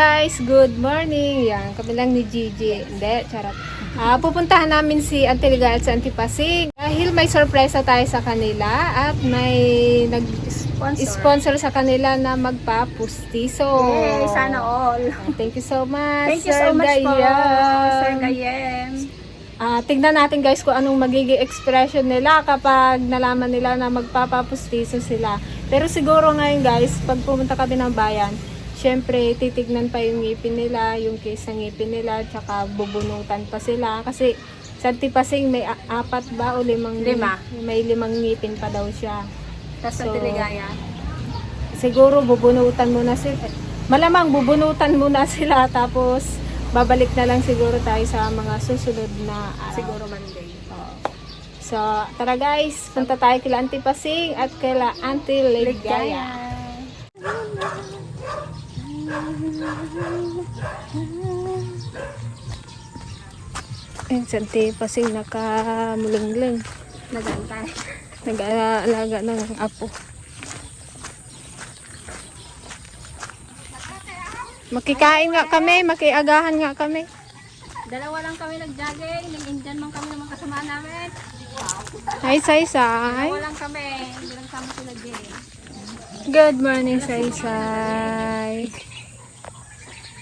guys, good morning. Yan, kami lang ni Gigi. Hindi, charot. Ah, pupuntahan namin si Auntie Liga at si Auntie Pasing. Dahil may sorpresa tayo sa kanila at may nag-sponsor sa kanila na magpapustiso. Yay, sana all. Ah, Thank you so much, Thank you Sir so much po, Gayam. Sir Gayem. Ah, tignan natin guys kung anong magiging expression nila kapag nalaman nila na magpapapustiso sila. Pero siguro ngayon guys, pag pumunta kami ng bayan, syempre titignan pa yung ngipin nila, yung case ng ngipin nila, tsaka bubunutan pa sila. Kasi sa tipasing may apat ba o limang Lima. May limang ngipin pa daw siya. Tapos So, ang tiligaya. Siguro bubunutan muna sila. Malamang bubunutan muna sila tapos babalik na lang siguro tayo sa mga susunod na araw. Siguro Monday. So, tara guys, punta tayo kila Auntie Pasing at kila Auntie Ligaya. Ayun, si Auntie Pasing nakamulungling. Nagantay. Nag-aalaga ng apo. Makikain nga kami, makiagahan nga kami. Dalawa lang kami nag-jogging. Nag-Indian man kami ng mga kasama namin. Hi, Sai Sai. Dalawa lang kami. Hindi lang sama sila Jay. Good morning, Sai Sai.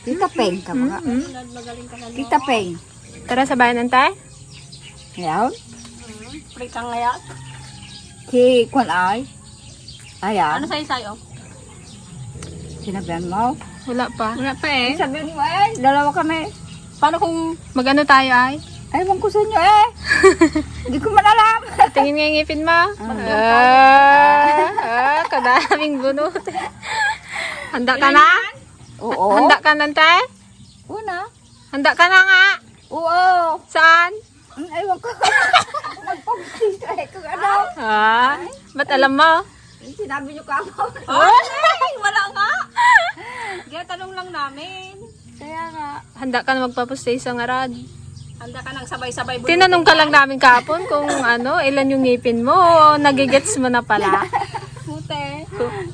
Tita Peng ka mga. Na. Tita Peng. Tara, sabayan nantay. Ayan. Pray ka ngayon. Si Kwan ay. Ayan. Ano sa'yo sa'yo? Sinabihan mo. Wala pa. Wala pa eh. Sabihan mo eh. Dalawa kami. Paano kung Magano tayo ay? Ewan ko sa inyo eh. Hindi ko man alam. Tingin nga yung ngipin mo. Ah, ah, kadaming bunot. Handa ka na? Oo. Handa ka nantay? Una. Handa ka na nga? Oo. Saan? Ewan ko. Eh kung ano. Ah, ba't alam mo? Sinabi niyo ka mo. Ay, wala nga. Kaya tanong lang namin. Kaya nga. Handa ka na magpapustay sa ngarad. Handa ka nang sabay-sabay. Tinanong ka lang namin kapon kung ano, ilan yung ngipin mo. o Nagigets mo na pala. Pute.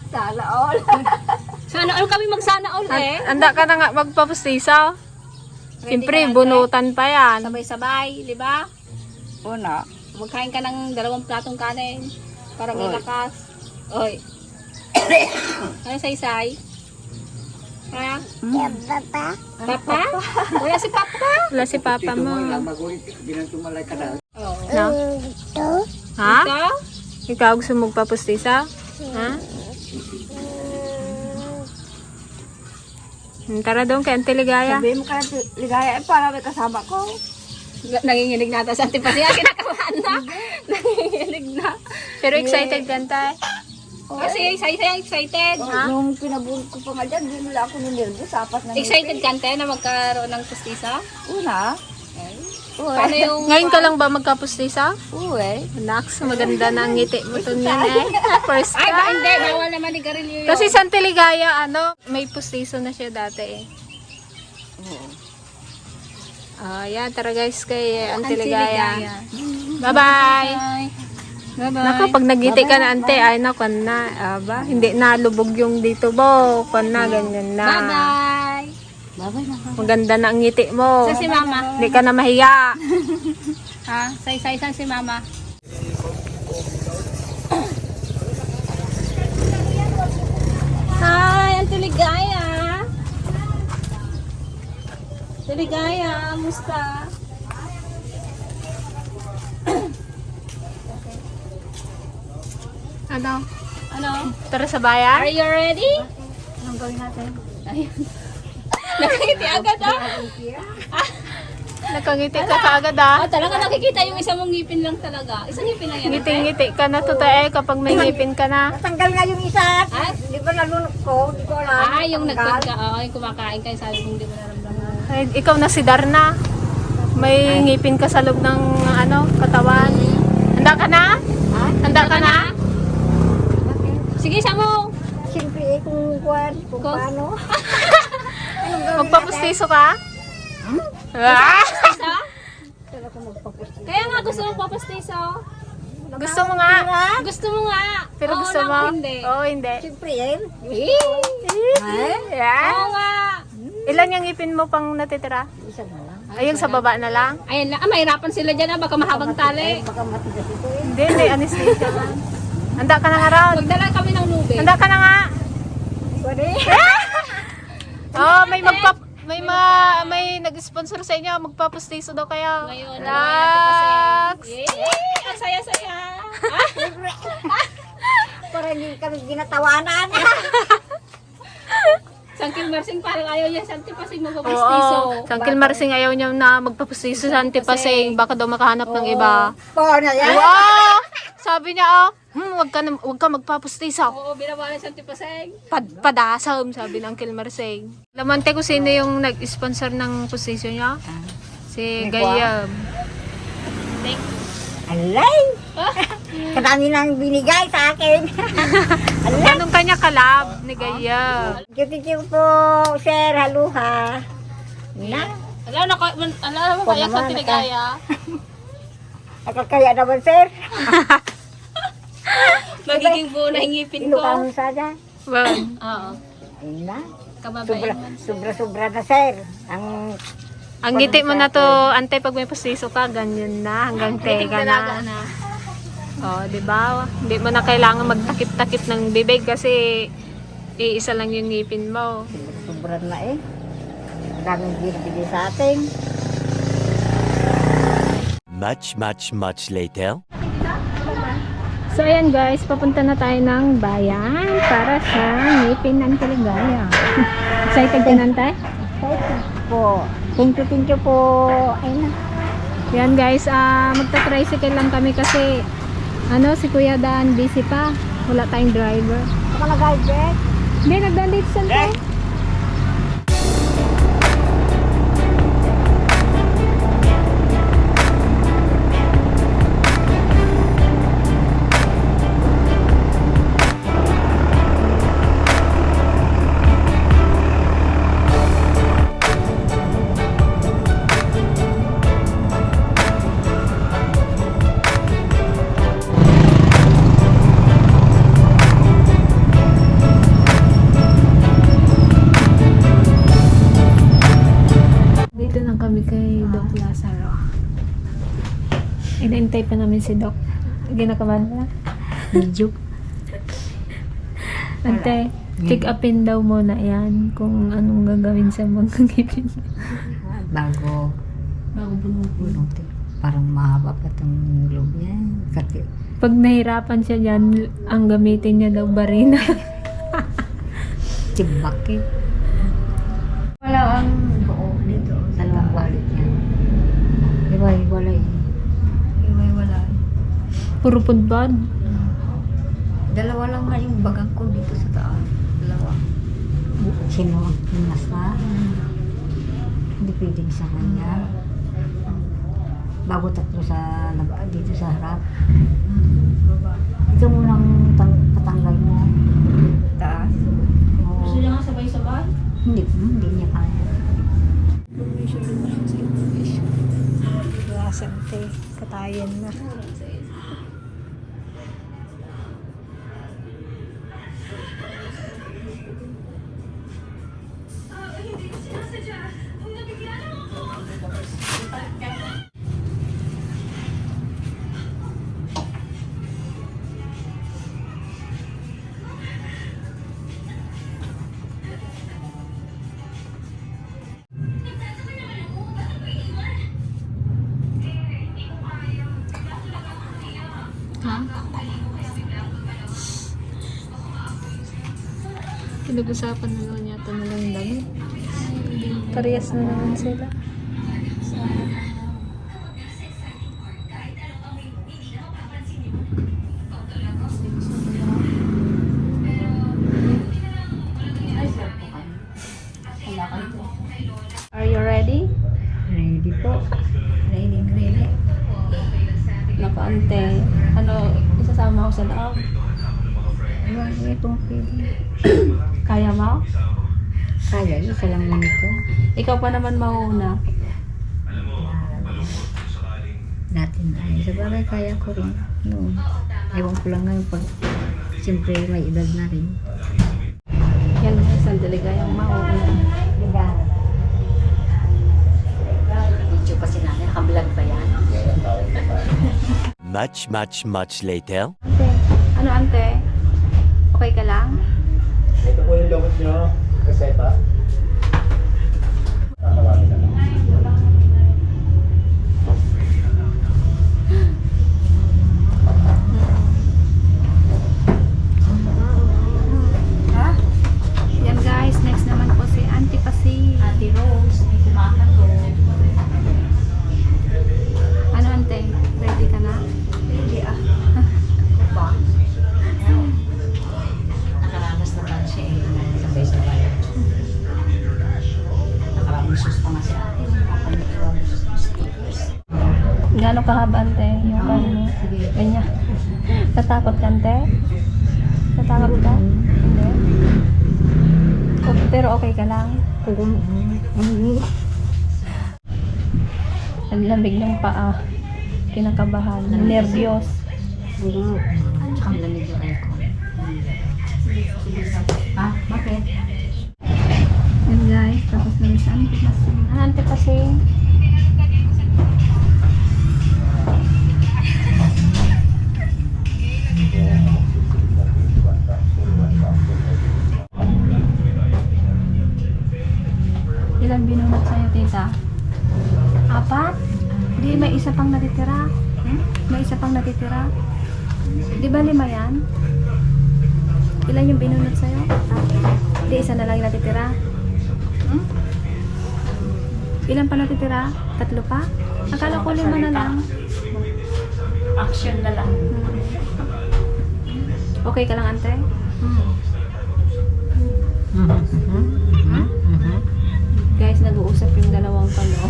Sala all. Sana all kami magsana all eh. Handa ka na nga magpapustiso. Siyempre, bunutan pa yan. Sabay-sabay, di ba? Una. Magkain ka ng dalawang platong kanin para may Oy. lakas. Oy. ano say-say? Ha? Papa? Papa? Wala si Papa? Wala si papa mo. No? Ha? Ikaw? Ikaw gusto magpapustisa? Ha? Tara doon kay Auntie Ligaya. Sabihin mo ka na ligaya eh para may kasama ko. Nanginginig na ata sa antipasya. Kinakabahan na. Nanginginig na. Pero excited ka, Antay? Kasi say-say excited. Nung pinabulot ko pa nga dyan, di nila ako ninildo. Sapat na Excited ka na magkaroon ng pustisa? Una. Uwe. Paano yung... Ngayon ka lang ba magkapustisa? Uwe. Naks, maganda na ang ngiti mo to niyan eh. First Ay, ba time. hindi. Bawal naman ni Garilio yun. Kasi sa Auntie Ligaya, ano, may pustiso na siya dati eh. Oo. Ah, yan, tara guys kay Auntie Auntie Ligaya. Bye-bye! Bye-bye. Nako, pag nagiti ka na ante, ay nako na, aba, hindi na lubog yung dito bo, kon na, ganyan na. Bye-bye. Babay na. Maganda na ang ngiti mo. Sa si Mama. Hindi ka na mahiya. Ha? Say-say-san si Mama. Hi, Auntie Ligaya. Auntie Ligaya, musta? Ano? Ano? Tara sa bayan? Are you ready? Anong gawin natin? Ayun. Nakangiti agad ah. Nakangiti ka kaagad ah. Ah, talaga nakikita yung isang mong ngipin lang talaga. Isang ngipin lang yan. Ngiti-ngiti ka na to eh kapag may ngipin ka na. Natanggal nga yung isa. Ah? Di ba nalunok ko? Di ko alam. Ah, yung nagpag ka, oh, yung kumakain ka, sabi mong hindi mo naramdaman. Ay, ikaw na si Darna. May ngipin ka sa loob ng ano, katawan. Handa ka na? Ha? Handa ka na? Sige, Samu! Siyempre eh, kung Kung- paano. Magpapustiso ka? Ah! Kung magpapusti. Kaya nga gusto mong papastiso. Gusto mo nga? Gusto mo nga. Pero Oo gusto lang, mo? Hindi. Oo, hindi. Siyempre? Yeah. Oo nga. Hmm. Ilan yung ngipin mo pang natitira? Isa na lang. Ayun sa baba na lang? Ayan lang. Ah, mahirapan sila dyan ah. Baka mahabang tali. Baka matigas ito eh. Hindi, may anesthesia lang. Handa ka na nga raw. Magdala kami ng lube. Handa ka na nga. Pwede. Oh, may magpa may ma may nag-sponsor sa inyo, magpapustiso daw kayo. Ngayon, Relax. Yay! Ang saya-saya. Parang hindi kami ginatawanan. Sangkil Marsing parang ayaw niya sa antipasig magpapastiso. Oo. Sangkil Marsing ayaw niya na magpapustiso sa antipasing. Baka daw makahanap ng iba. Po na yan. Wow! Sabi niya, oh, hmm, wag ka, na, wag ka magpapustiso. Oo, binawalan sa antipasig. Pad, padasam, sabi ng Uncle Marsing. Lamante ko sino yung nag-sponsor ng pustiso niya? Si Ni Gayam. Alay! Kadami nang binigay sa akin. Anong kanya kalab ni Gayam? Thank po, sir. Haluha. Na, Alam na, alam mo kaya sa tinigaya. nakakaya naman, sir. Magiging buo na hingipin ko. Ilukang sada. Well, Oo. Ayun na. Sobra, sobra, sobra na, sir. Ang ang ngiti mo na to, antay pag may pustiso ka, ganyan na, hanggang tega na. Oh, di ba? Hindi mo na kailangan magtakip-takip ng bibig kasi iisa lang yung ngipin mo. sobra na eh. Daming binibigay sa atin. Much, much, much later. So ayan guys, papunta na tayo ng bayan para sa ngipin ng Kaligaya. Excited ka nantay? You po. Thank you, thank you po. Ayun na. Yan guys, ah magta-tricycle lang kami kasi ano, si Kuya Dan busy pa. Wala tayong driver. Saka nag-guide Hindi, nagdaan dito sa tayo. Si Doc. Ginakabahan na. Medyo. Ante, check upin daw muna yan kung anong gagawin sa mga ngipin. Bago. Bago bulubo. Parang mahaba pa itong loob niya. Kasi Pag nahirapan siya dyan, ang gamitin niya daw barina. tibak eh. Wala ang buo dito. Dalawang wallet niya. Iwalay-walay. Iwalay-walay. Puro pudbad. Dalawa lang nga yung bagang ko dito sa taas. Dalawa. Sino ang nasa? Hindi pwedeng sa kanya. Bago tatlo sa laba, dito sa harap. Ito munang tang, patanggal mo. Taas. Gusto niya nga sabay-sabay? Hindi, hindi niya kaya. Lasante, katayan na. Pinag-usapan na naman yata na lang yung damit. Parehas na naman sila. Are you ready? Ready po. Ready, ready. Naku, ante. Ano, isasama ko sa loob. Niya itong pwede. Kaya mo? Kaya, yun ka lang nito. Ikaw pa naman mauna. Natin ay. Sa bagay, kaya ko rin. No. Ewan ko lang ngayon pag siyempre may edad na rin. Yan, isang deligayang mauna. Diba? Video kasi natin, nakablog pa yan. much, much, much later. Ante, ano ante? Okay ka lang? Ito po yung gamot nyo, reseta. Gaano kahaba ante? Yung kano mo? Ganyan. Natakot ka ante? Natakot ka? Hindi? O- pero okay ka lang? Ang lamig ng paa. Kinakabahan. Nervyos. Ang lamig yung aircon. Ah, bakit? Yan guys, tapos na rin sa antipasing. Ah, antipasing. Tatlo pa? Akala ko lima na lang. Action na lang. Hmm. Okay ka lang, ante? Hmm. Guys, nag-uusap yung dalawang palo.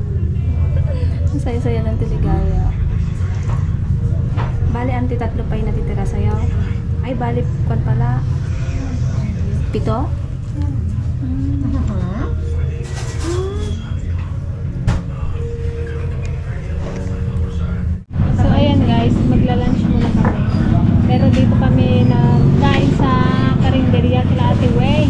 Ang saya-saya ng tiligaya. Bali, ante, tatlo pa yung natitira sa'yo. Ay, bali, kwan pala. Pito? Hmm. Pero dito kami nagkain sa karinderya kila Ate Way.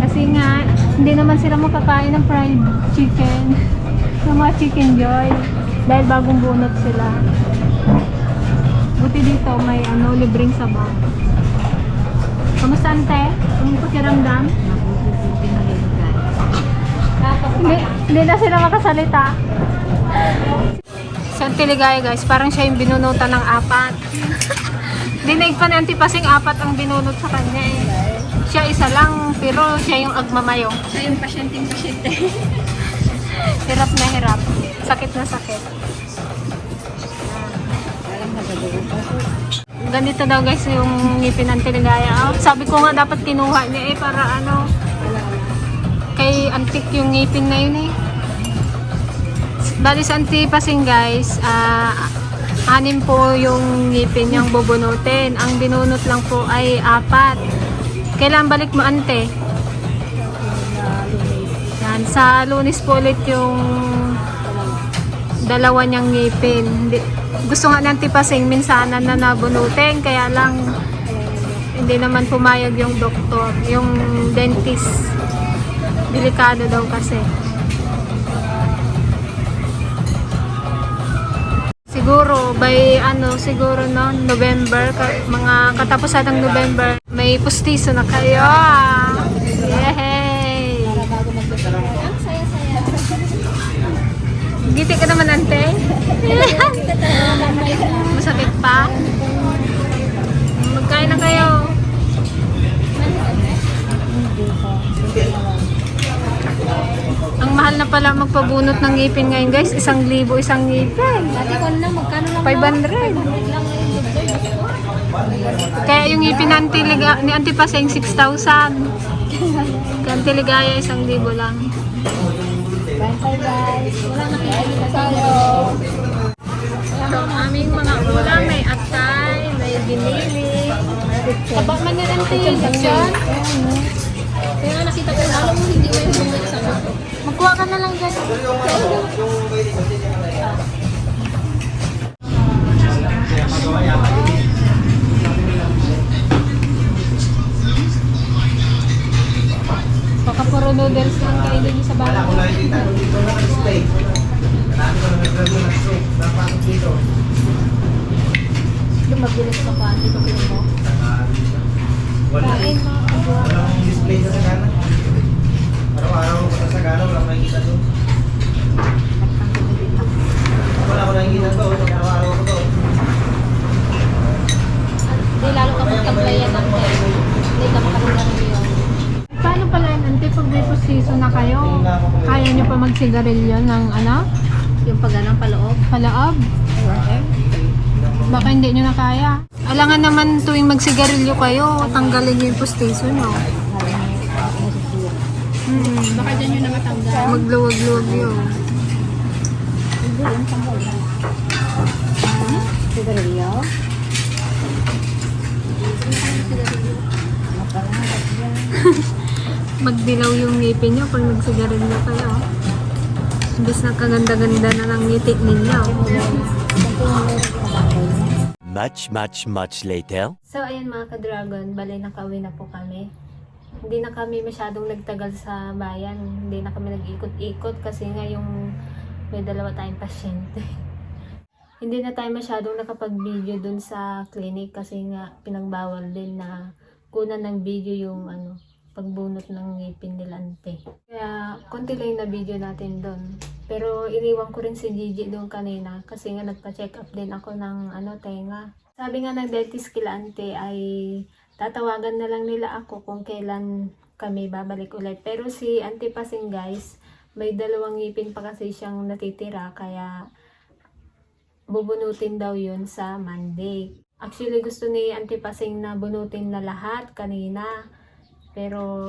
Kasi nga, hindi naman sila makakain ng fried chicken. ng mga chicken joy. Dahil bagong bunot sila. Buti dito may ano, libreng sabaw. Kamusta ante? Ang pakiramdam? Hindi, hindi na sila makasalita. Sa guys, parang siya yung binunutan ng apat. Dinig pa ni Antipasing apat ang binunot sa kanya eh. Siya isa lang, pero siya yung agmamayo. Siya yung pasyenteng-pasyente. Hirap na hirap. Sakit na sakit. Ganito daw guys yung ngipin ng Antiligaya. Oh, sabi ko nga dapat kinuha niya eh para ano, kay antik yung ngipin na yun eh. Bali sa Antipasing guys, ah, anim po yung ngipin niyang bubunutin. Ang binunot lang po ay apat. Kailan balik mo ante? Yan, sa lunis po ulit yung dalawa niyang ngipin. Hindi, gusto nga ng Antipasing minsanan na nabunutin, kaya lang hindi naman pumayag yung doktor, yung dentist. Delikado daw kasi. Siguro by ano siguro no November ka- mga katapusan ng November may pustiso na kayo. Yay! Giti ka naman ante. Mahal na pala magpabunot ng ngipin ngayon guys. Isang libo isang ngipin. Dati ko na, magkano lang 500. Kaya yung ngipin ni Auntie Liga- ni Auntie Paseng 6,000. Kaya Auntie Ligaya isang libo lang. Bye guys. Wala nakikita tayo. So, ang aming mga ulam, may atay, may ginili. Aba man yan, Auntie. Section. Kaya nga nakita ko, lalo mo hindi mo yung bumalik sa ako. Magkuha ka na lang dyan. Baka puro noodles lang kainin niyo sa bahay. Dami ko na naglago na stroke. Napasok dito. Lumabilis pa pa, hindi ko mo. Wala. Walang display sa Sagana. Araw-araw ko sa Sagana, walang makikita doon. Wala ko nakikita doon. Araw-araw ko. Hindi lalo ka magkamplayan ng Hindi ka makarungan yun. Paano pala yun, pag may season na kayo, kaya nyo pa magsigarilyo ng ano, Yung pagganang paloob. palaab? Baka hindi nyo na kaya. Alangan naman tuwing magsigarilyo kayo, tanggalin nyo yung pustiso nyo. Hmm. Baka dyan yun na matanggal. Magluwag-luwag yun. Hindi, yung tanggal. Ah, sigarilyo? Mapalangat yan. Magdilaw yung ngipin nyo pag nagsigarilyo kayo. Imbis na kaganda-ganda na ng ngiti ninyo. Much, much, much later. So, ayan mga ka-dragon, bali nakauwi na po kami. Hindi na kami masyadong nagtagal sa bayan. Hindi na kami nag-ikot-ikot kasi nga yung may dalawa tayong pasyente. Hindi na tayo masyadong nakapag-video dun sa clinic kasi nga pinagbawal din na kunan ng video yung ano, pagbunot ng ngipin nila. Kaya konti lang na video natin doon. Pero iniwan ko rin si Gigi doon kanina kasi nga nagpa-check up din ako ng ano tenga. Sabi nga ng dentist kila ante ay tatawagan na lang nila ako kung kailan kami babalik ulit. Pero si Ante Pasing guys, may dalawang ngipin pa kasi siyang natitira kaya bubunutin daw yun sa Monday. Actually gusto ni Ante Pasing na bunutin na lahat kanina. Pero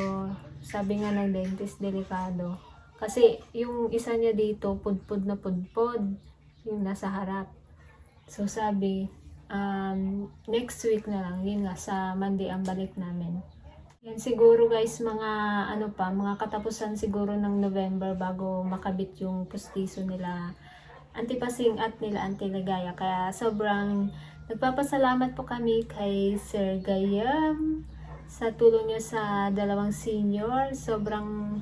sabi nga ng dentist delikado. Kasi yung isa niya dito pudpud na pudpud yung nasa harap. So sabi um, next week na lang, yun nga, sa Monday ang balik namin. Yan siguro guys, mga ano pa, mga katapusan siguro ng November bago makabit yung pustiso nila Antipasing at nila Antiligaya. Kaya sobrang nagpapasalamat po kami kay Sir Gayam sa tulong niyo sa dalawang senior. Sobrang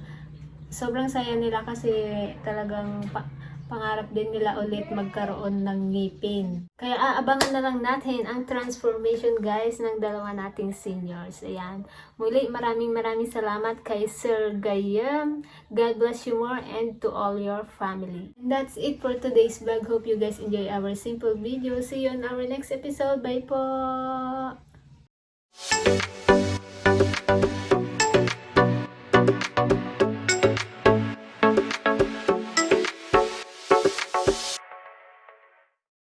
sobrang saya nila kasi talagang pa- pangarap din nila ulit magkaroon ng ngipin. Kaya aabangan na lang natin ang transformation guys ng dalawa nating seniors. Ayan. Muli maraming maraming salamat kay Sir Gayam. God bless you more and to all your family. And that's it for today's vlog. Hope you guys enjoy our simple video. See you on our next episode. Bye po!